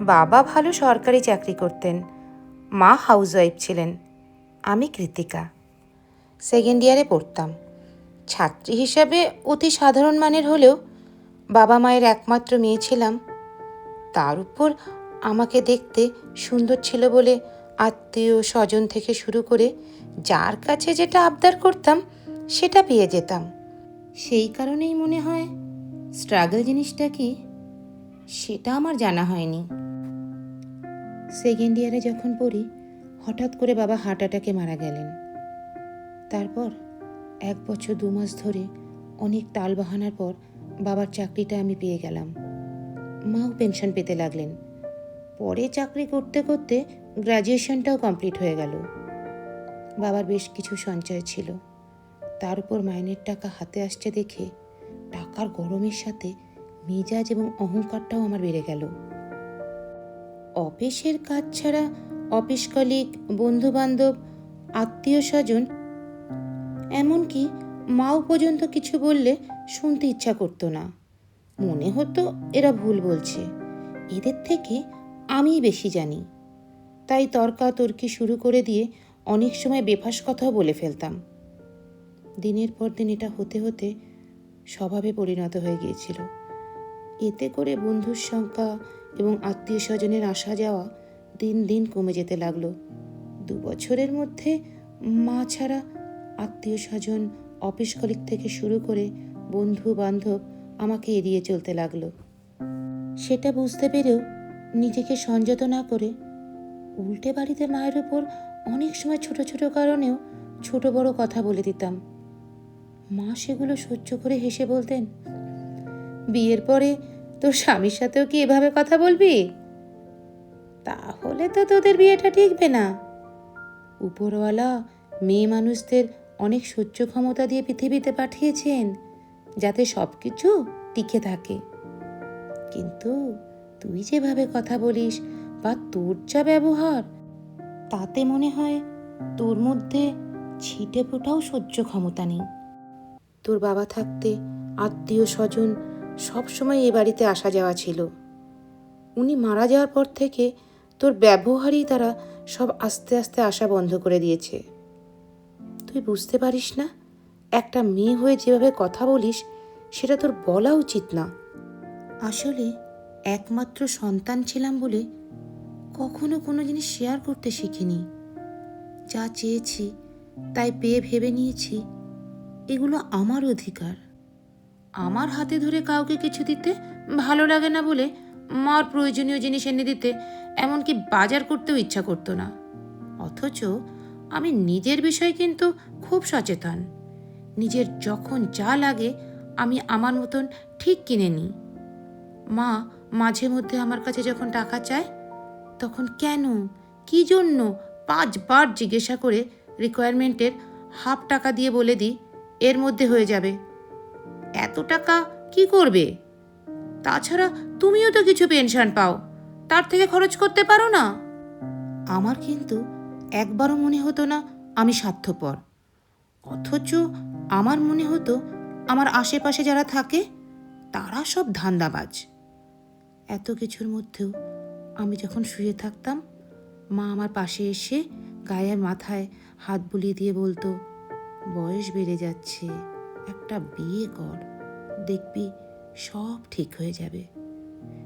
বাবা ভালো সরকারি চাকরি করতেন। মা হাউসওয়াইফ ছিলেন। আমি কৃতিকা। সেকেন্ড ইয়ারে পড়তাম। ছাত্রী হিসাবে অতি সাধারণ মানের হলেও বাবা মায়ের একমাত্র মেয়ে ছিলাম। তার উপর আমাকে দেখতে সুন্দর ছিল বলে আত্মীয় স্বজন থেকে শুরু করে যার কাছে যেটা আবদার করতাম সেটা পেয়ে যেতাম। সেই কারণেই মনে হয় স্ট্রাগল জিনিসটা কি? সেটা আমার জানা হয়নি। সেকেন্ড ইয়ারে যখন পড়ি, হঠাৎ করে বাবা হার্ট অ্যাটাকে মারা গেলেন। তারপর এক বছর দু মাস ধরে অনেক টাল বাহানার পর বাবার চাকরিটা আমি পেয়ে গেলাম। মাও পেনশন পেতে লাগলেন। পরে চাকরি করতে করতে গ্র্যাজুয়েশনটাও কমপ্লিট হয়ে গেল। বাবার বেশ কিছু সঞ্চয় ছিল। তার উপর মাইনের টাকা হাতে আসছে দেখে টাকার গরমের সাথে মেজাজ এবং অহংকারটাও আমার বেড়ে গেল। অফিসের কাজ ছাড়া অফিস কলিগ বন্ধু বান্ধব আত্মীয় স্বজন, এমনকি মাও পর্যন্ত কিছু বললে শুনতে ইচ্ছা করতো না। মনে হতো এরা ভুল বলছে। এদের থেকে আমিই বেশি জানি। তাই তর্কাতর্কি শুরু করে দিয়ে অনেক সময় বেফাস কথাও বলে ফেলতাম। দিনের পর দিন এটা হতে হতে স্বভাবে পরিণত হয়ে গিয়েছিল। এতে করে বন্ধুর সংখ্যা এবং আত্মীয় স্বজনের আসা যাওয়া দিন দিন কমে যেতে লাগল। দু বছরের মধ্যে মা ছাড়া আত্মীয় স্বজন, অফিস কলিগ থেকে শুরু করে বন্ধু বান্ধব আমাকে এড়িয়ে চলতে লাগল। সেটা বুঝতে পেরেও নিজেকে সংযত না করে উল্টে বাড়িতে মায়ের উপর অনেক সময় ছোট ছোট কারণেও ছোট বড় কথা বলে দিতাম। মা সেগুলো সহ্য করে হেসে বলতেন, বিয়ের পরে তোর স্বামীর সাথেও কি এভাবে কথা বলবি? তাহলে তো তোদের বিয়েটা ঠিকবে না। উপরওয়ালা মেয়ে মানুষদের অনেক সহ্য ক্ষমতা দিয়ে পৃথিবীতে পাঠিয়েছেন, যাতে সব কিছু টিকে থাকে। কিন্তু তুই যেভাবে কথা বলিস বা তোর যা ব্যবহার, তাতে মনে হয় তোর মধ্যে ছিটে ফোটাও সহ্য ক্ষমতা নেই। তোর বাবা থাকতে আত্মীয় স্বজন সবসময় এ বাড়িতে আসা যাওয়া ছিল। উনি মারা যাওয়ার পর থেকে তোর ব্যবহারই তারা সব আস্তে আস্তে আসা বন্ধ করে দিয়েছে। তুই বুঝতে পারিস না, একটা মেয়ে হয়ে যেভাবে কথা বলিস, সেটা তোর বলা উচিত না। আসলে একমাত্র সন্তান ছিলাম বলে কখনো কোনো জিনিস শেয়ার করতে শিখিনি। যা চেয়েছি, তাই পেয়ে ভেবে নিয়েছি, এগুলো আমার অধিকার। আমার হাতে ধরে কাউকে কিছু দিতে ভালো লাগে না বলে মার প্রয়োজনীয় জিনিস এনে দিতে, এমনকি বাজার করতেও ইচ্ছা করতো না। অথচ আমি নিজের বিষয়ে কিন্তু খুব সচেতন। নিজের যখন যা লাগে আমি আমার মতন ঠিক কিনে নিই। মা মাঝে মধ্যে আমার কাছে যখন টাকা চায়, তখন কেন, কি জন্য পাঁচবার জিজ্ঞাসা করে রিকোয়ারমেন্টের হাফ টাকা দিয়ে বলে দিই, এর মধ্যে হয়ে যাবে। এত টাকা কি করবে? তাছাড়া তুমিও তো কিছু পেনশন পাও, তার থেকে খরচ করতে পারো না। আমার কিন্তু একবারও মনে হতো না আমি স্বার্থপর। অথচ আমার মনে হতো আমার আশেপাশে যারা থাকে, তারা সব ধান্দাবাজ। এত কিছুর মধ্যেও আমি যখন শুয়ে থাকতাম, মা আমার পাশে এসে গায়ের মাথায় হাত বুলিয়ে দিয়ে বলতো, বয়স বেড়ে যাচ্ছে। একটা বিয়ে কর, দেখবি সব ঠিক হয়ে যাবে।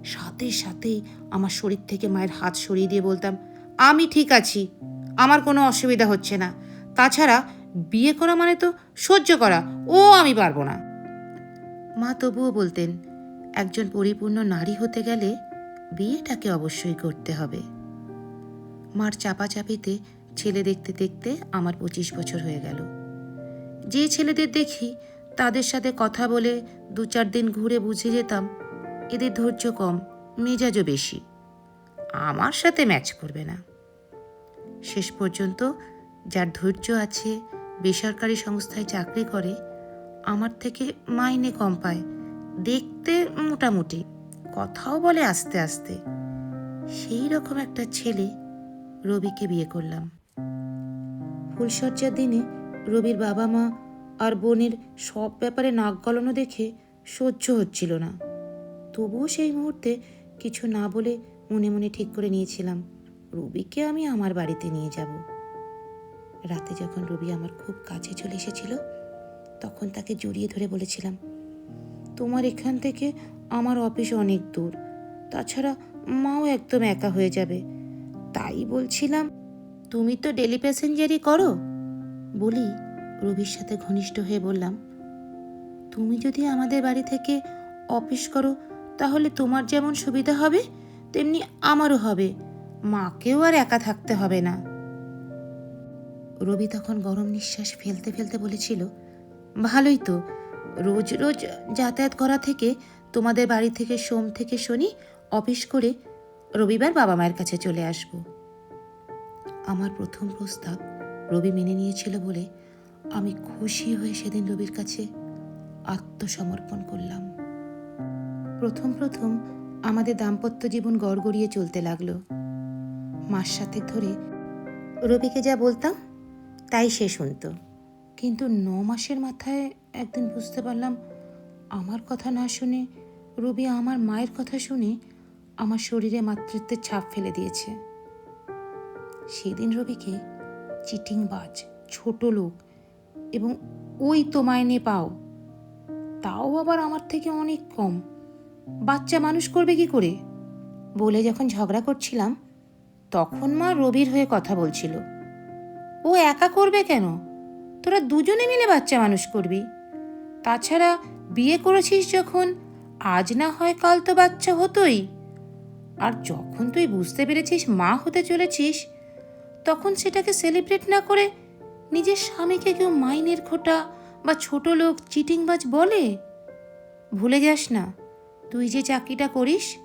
সাথে সাথেই আমার শরীর থেকে মায়ের হাত সরিয়ে দিয়ে বলতাম, আমি ঠিক আছি, আমার কোনো অসুবিধা হচ্ছে না। তাছাড়া বিয়ে করা মানে তো সহ্য করা, ও আমি পারব না। মা তবুও বলতেন, একজন পরিপূর্ণ নারী হতে গেলে বিয়েটাকে অবশ্যই করতে হবে। মার চাপাচাপিতে ছেলে দেখতে দেখতে আমার পঁচিশ বছর হয়ে গেল। যে ছেলেদের দেখি তাদের সাথে কথা বলে দু চার দিন ঘুরে বুঝে যেতাম, এদের ধৈর্য কম, মেজাজও বেশি। আমার সাথে ম্যাচ করবে না। শেষ পর্যন্ত যার ধৈর্য আছে, বেসরকারি সংস্থায় চাকরি করে, আমার থেকে মাইনে কম পায়, দেখতে মোটামুটি, কথাও বলে আস্তে আস্তে। সেই রকম একটা ছেলে রবিকে বিয়ে করলাম। ফুলসজ্জার দিনে রবির বাবা মা আর বোনের সব ব্যাপারে নাক গলানো দেখে সহ্য হচ্ছিল না। তবুও সেই মুহূর্তে কিছু না বলে মনে মনে ঠিক করে নিয়েছিলাম, রবিকে আমি আমার বাড়িতে নিয়ে যাব। রাতে যখন রবি আমার খুব কাছে চলে এসেছিল, তখন তাকে জড়িয়ে ধরে বলেছিলাম, তোমার এখান থেকে আমার অফিস অনেক দূর, তাছাড়া মাও একদম একা হয়ে যাবে। তাই বলছিলাম, তুমি তো ডেলি প্যাসেঞ্জারই করো? বলি রবির সাথে ঘনিষ্ঠ হয়ে বললাম, তুমি যদি আমাদের বাড়ি থেকে অফিস করো, তাহলে তোমার যেমন সুবিধা হবে, তেমনি আমারও হবে। মাকেও আর একা থাকতে হবে না। রবি তখন গরম নিঃশ্বাস ফেলতে ফেলতে বলেছিল, ভালোই তো, রোজ রোজ যাতায়াত করা থেকে তোমাদের বাড়ি থেকে সোম থেকে শনি অফিস করে রবিবার বাবা মায়ের কাছে চলে আসব। আমার প্রথম প্রস্তাব রবি মেনে নিয়েছিল বলে আমি খুশি হয়ে সেদিন রবির কাছে আত্মসমর্পণ করলাম। প্রথম প্রথম আমাদের দাম্পত্য জীবন গড়গড়িয়ে চলতে লাগল। মাস সাথে ধরে রবিকে যা বলতাম, তাই সে শুনতো। কিন্তু ন মাসের মাথায় একদিন বুঝতে পারলাম, আমার কথা না শুনে রবি আমার মায়ের কথা শুনে আমার শরীরে মাতৃত্বের ছাপ ফেলে দিয়েছে। সেদিন রবিকে চিটিংবাজ, ছোট লোক এবং ওই তো মাইনে পাও। তাও আবার আমার থেকে অনেক কম। বাচ্চা মানুষ করবে কি করে? বলে যখন ঝগড়া করছিলাম, তখন মা রবির হয়ে কথা বলছিল। ও একা করবে কেন? তোরা দুজনে মিলে বাচ্চা মানুষ করবি। তাছাড়া বিয়ে করেছিস যখন, আজ না হয় কাল তো বাচ্চা হতোই। আর যখন তুই বুঝতে পেরেছিস মা হতে চলেছিস, তখন সেটাকে সেলিব্রেট না করে নিজের স্বামীকে কেউ মাইনের খোটা বা ছোট লোক চিটিংবাজ বলে? ভুলে যাস না, তুই যে চাকরিটা করিস,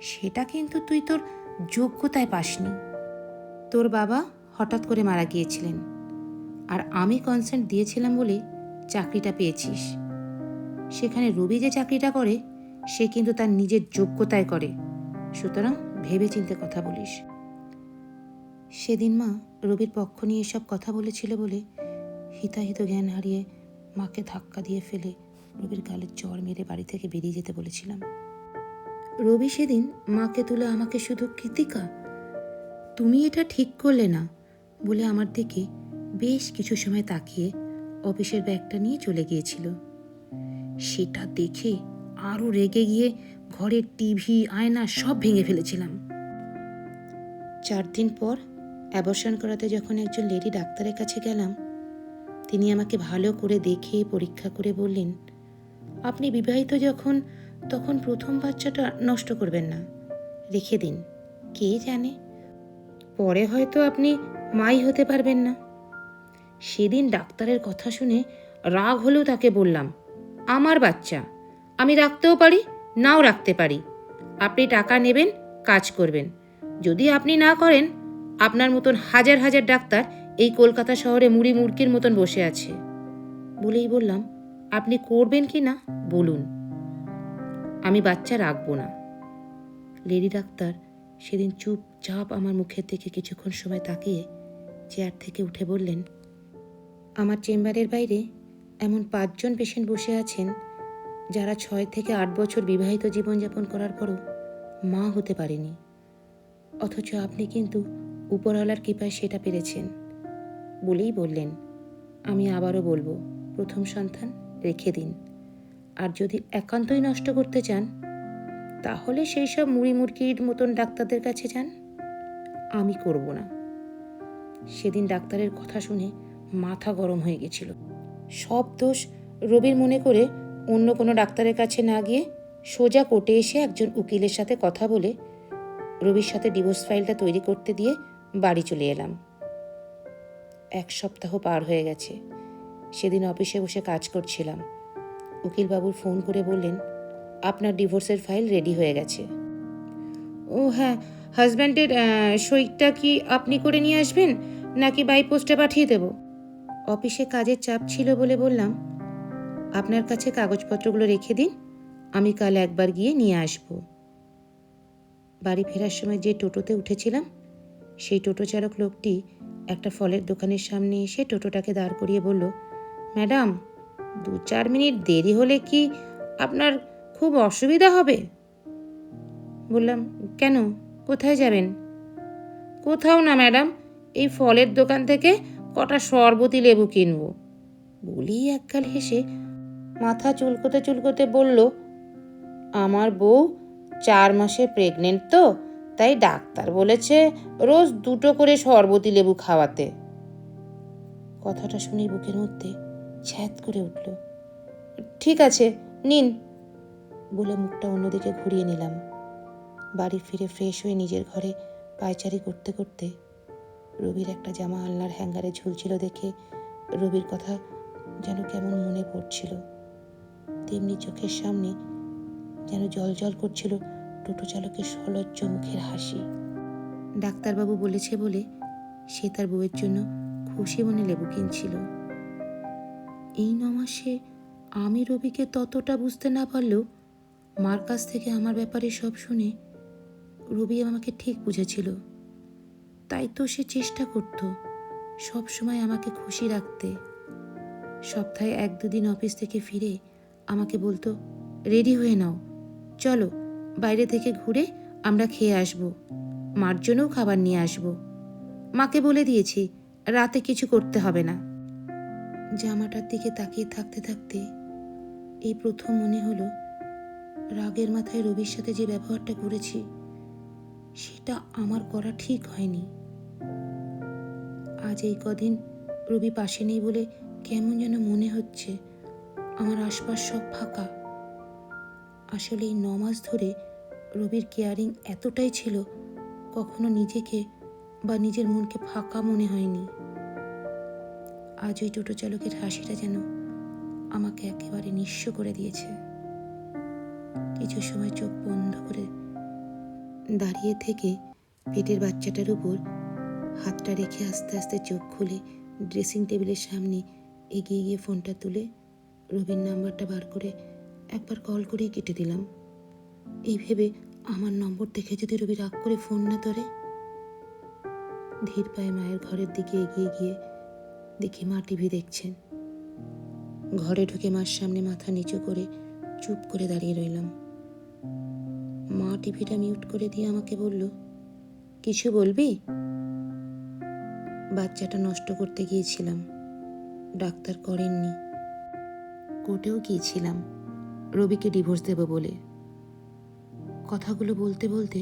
সেটা কিন্তু তুই তোর যোগ্যতায় পাসনি। তোর বাবা হঠাৎ করে মারা গিয়েছিলেন, আর আমি কনসেন্ট দিয়েছিলাম বলে চাকরিটা পেয়েছিস। সেখানে রবি যে চাকরিটা করে, সে কিন্তু তার নিজের যোগ্যতায় করে। সুতরাং ভেবে চিন্তে কথা বলিস। সেদিন মা রবির পক্ষ নিয়ে এসব কথা বলেছিল বলে হিতাহিত জ্ঞান হারিয়ে মাকে ধাক্কা দিয়ে ফেলে রবির গালের জ্বর মেরে বাড়ি থেকে বেরিয়ে যেতে বলেছিলাম। রবি সেদিন মাকে তুলে আমাকে শুধু, কৃতিকা, তুমি এটা ঠিক করলে না, বলে আমার দিকে বেশ কিছু সময় তাকিয়ে অফিসের ব্যাগটা নিয়ে চলে গিয়েছিল। সেটা দেখে আরও রেগে গিয়ে ঘরের টিভি, আয়না সব ভেঙে ফেলেছিলাম। চার দিন পর অ্যাবর্শন করাতে যখন একজন লেডি ডাক্তারের কাছে গেলাম, তিনি আমাকে ভালো করে দেখে, পরীক্ষা করে বললেন, আপনি বিবাহিত যখন, তখন প্রথম বাচ্চাটা নষ্ট করবেন না। রেখে দিন। কে জানে? পরে হয়তো আপনি মাই হতে পারবেন না। সেদিন ডাক্তারের কথা শুনে রাগ হলেও তাকে বললাম, আমার বাচ্চা, আমি রাখতেও পারি, নাও রাখতে পারি। আপনি টাকা নেবেন, কাজ করবেন। যদি আপনি না করেন আপনার মতন হাজার হাজার ডাক্তার এই কলকাতা শহরে মুড়ি মুড়কির মতন বসে আছে। বলেই বললাম, আপনি করবেন কি না? বলুন। আমি বাচ্চা রাখব না। লেডি ডাক্তার সেদিন চুপচাপ আমার মুখের দিকে কিছুক্ষণ সময় তাকিয়ে চেয়ার থেকে উঠে বললেন, আমার চেম্বারের বাইরে এমন পাঁচজন পেশেন্ট বসে আছেন যারা ছয় থেকে আট বছর বিবাহিত জীবনযাপন করার পরও মা হতে পারেনি। অথচ আপনি কিন্তু উপরওয়ালার কৃপায় সেটা পেরেছেন। বলেই বললেন, আমি আবারও বলব, প্রথম সন্তান, রেখে দিন। আর যদি একান্তই নষ্ট করতে চান, তাহলে সেই সব মুড়ি মুরগির মতন ডাক্তারদের কাছে যান। আমি করব না। সেদিন ডাক্তারের কথা শুনে মাথা গরম হয়ে গেছিল। সব দোষ রবির মনে করে অন্য কোনো ডাক্তারের কাছে না গিয়ে সোজা কোর্টে এসে একজন উকিলের সাথে কথা বলে রবির সাথে ডিভোর্স ফাইলটা তৈরি করতে দিয়ে বাড়ি চলে এলাম। এক সপ্তাহ পার হয়ে গেছে। সেদিন অফিসে বসে কাজ করছিলাম। উকিলবাবুর ফোন করে বললেন, আপনার ডিভোর্সের ফাইল রেডি হয়ে গেছে। ও হ্যাঁ হাজব্যান্ডের সইটা কি আপনি করে নিয়ে আসবেন, নাকি বাই পোস্টে পাঠিয়ে দেব? অফিসে কাজের চাপ ছিল বলে বললাম, আপনার কাছে কাগজপত্রগুলো রেখে দিন, আমি কাল একবার গিয়ে নিয়ে আসব। বাড়ি ফেরার সময় যে টোটোতে উঠেছিলাম সেই টোটো চালক লোকটি একটা ফলের দোকানের সামনে এসে টোটোটাকে দাঁড় করিয়ে বলল, ম্যাডাম দু চার মিনিট দেরি হলে কি আপনার খুব অসুবিধা হবে? বললাম, কেন? কোথায় যাবেন? কোথাও না, ম্যাডাম। এই ফলের দোকান থেকে কটা শরবতি লেবু কিনবো। বলি এককাল হেসে মাথা চুলকোতে চুলকোতে বলল, আমার বউ চার মাসে প্রেগনেন্ট তো তাই ডাক্তার বলেছে রোজ দুটো করে শরবতি লেবু খাওয়াতে। কথাটা শুনে বুকের মধ্যে ছ্যাত করে উঠল। ঠিক আছে, নিন বলে মুখটা অন্যদিকে ঘুরিয়ে নিলাম। বাড়ি ফিরে ফ্রেশ হয়ে নিজের ঘরে পায়চারি করতে করতে রবির একটা জামা আলনার হ্যাঙ্গারে ঝুলছিল দেখে রবির কথা যেন কেমন মনে পড়ছিল। তেমনি চোখের সামনে যেন জল জল করছিল টোটো চালকের সলজ্জ মুখের হাসি। ডাক্তারবাবু বলেছে বলে সে তার বউয়ের জন্য খুশি মনে লেবু কিনছিল। এই ন মাসে আমি রবিকে ততটা বুঝতে না পারলেও মার কাছ থেকে আমার ব্যাপারে সব শুনে রবি আমাকে ঠিক বুঝেছিল। তাই তো সে চেষ্টা করত সব সময় আমাকে খুশি রাখতে। সপ্তাহে এক দুদিন অফিস থেকে ফিরে আমাকে বলতো, রেডি হয়ে নাও, চলো। বাইরে থেকে ঘুরে আমরা খেয়ে আসব। মার জন্যও খাবার নিয়ে আসব। মাকে বলে দিয়েছি, রাতে কিছু করতে হবে না। জামাটার দিকে তাকিয়ে থাকতে থাকতে এই প্রথম মনে হলো রাগের মাথায় রবির সাথে যে ব্যবহারটা করেছি, সেটা আমার করা ঠিক হয়নি। আজ এই কদিন রবি পাশে নেই বলে কেমন যেন মনে হচ্ছে আমার আশপাশ সব ফাঁকা। আসলে এই ন মাস ধরে রবির কেয়ারিং এতটাই ছিল, কখনো নিজেকে বা নিজের মনকে ফাঁকা মনে হয়নি। আজ ওই টোটো চালকের হাসিটা যেন আমাকে একেবারে নিঃস্ব করে দিয়েছে। কিছু সময় চোখ বন্ধ করে দাঁড়িয়ে থেকে পেটের বাচ্চাটার উপর হাতটা রেখে আস্তে আস্তে চোখ খুলে ড্রেসিং টেবিলের সামনে এগিয়ে গিয়ে ফোনটা তুলে রবির নাম্বারটা বার করে একবার কল করেই কেটে দিলাম। এই ভেবে আমার নম্বর দেখে যদি রবি রাগ করে ফোন না ধরে? ধীর পায়ে মায়ের ঘরের দিকে এগিয়ে গিয়ে দেখি মা টিভি দেখছেন। ঘরে ঢুকে মার সামনে মাথা নিচু করে চুপ করে দাঁড়িয়ে রইলাম। মা টিভিটা মিউট করে দিয়ে আমাকে বলল, কিছু বলবি? বাচ্চাটা নষ্ট করতে গিয়েছিলাম। ডাক্তার করেননি। কোর্টেও গিয়েছিলাম। রবিকে ডিভোর্স দেব বলে। কথাগুলো বলতে বলতে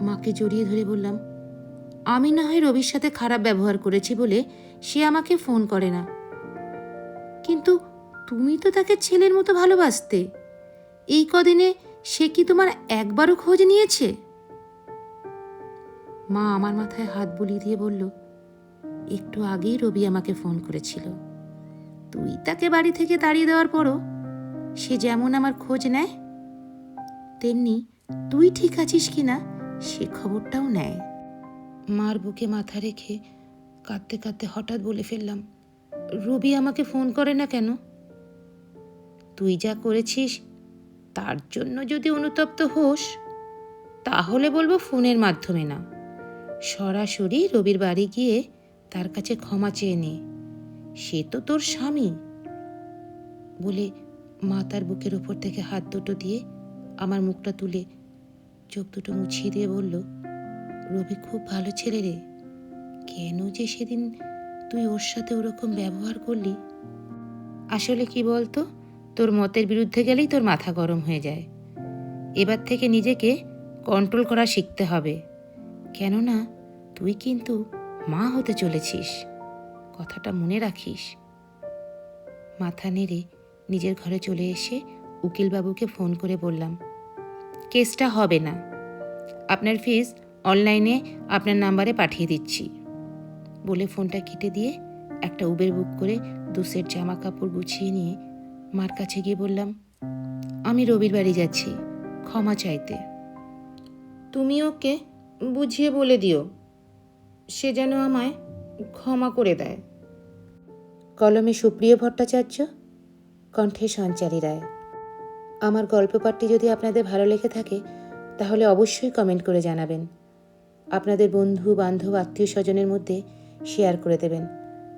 মাকে জড়িয়ে ধরে বললাম, আমি না হয় রবির সাথে খারাপ ব্যবহার করেছি বলে সে আমাকে ফোন করে না। কিন্তু তুমি তো তাকে ছেলের মতো ভালোবাসতে। এই কদিনে সে কি তোমার একবারও খোঁজ নিয়েছে? মা আমার মাথায় হাত বুলিয়ে দিয়ে বলল, একটু আগেই রবি আমাকে ফোন করেছিল। তুই তাকে বাড়ি থেকে তাড়িয়ে দেওয়ার পরও সে যেমন আমার খোঁজ নেয়, তেমনি তুই ঠিক আছিস কি না সে খবরটাও নেয়। মার বুকে মাথা রেখে কাঁদতে কাঁদতে হঠাৎ বলে ফেললাম, রবি আমাকে ফোন করে না কেন? তুই যা করেছিস, তার জন্য যদি অনুতপ্ত হোস, তাহলে বলব ফোনের মাধ্যমে না। সরাসরি রবির বাড়ি গিয়ে তার কাছে ক্ষমা চেয়ে নে, সে তো তোর স্বামী, বলে মা তার বুকের ওপর থেকে হাত দুটো দিয়ে আমার মুখটা তুলে চোখ দুটো মুছিয়ে দিয়ে বলল, রবি খুব ভালো ছেলে রে। কেন যে সেদিন তুই ওর সাথে ওরকম ব্যবহার করলি? আসলে কি বলতো, তোর মতের বিরুদ্ধে গেলেই তোর মাথা গরম হয়ে যায়। এবার থেকে নিজেকে কন্ট্রোল করা শিখতে হবে। কেননা, তুই কিন্তু মা হতে চলেছিস। কথাটা মনে রাখিস। মাথা নেড়ে নিজের ঘরে চলে এসে উকিলবাবুকে ফোন করে বললাম কেসটা হবে না। আপনার ফিস অনলাইনে আপনার নাম্বারে পাঠিয়ে দিচ্ছি। বলে ফোনটা কেটে দিয়ে একটা উবের বুক করে দু সেট জামা কাপড় গুছিয়ে নিয়ে মার কাছে গিয়ে বললাম আমি রবির বাড়ি যাচ্ছি ক্ষমা চাইতে। তুমি ওকে বুঝিয়ে বলে দিও। সে যেন আমায় ক্ষমা করে দেয়। কলমে সুপ্রিয় ভট্টাচার্য কণ্ঠে সঞ্চারী রায়। আমার গল্প পাঠটি যদি আপনাদের ভালো লেগে থাকে, তাহলে অবশ্যই কমেন্ট করে জানাবেন। আপনাদের বন্ধু, বান্ধব আত্মীয় স্বজনের মধ্যে শেয়ার করে দেবেন।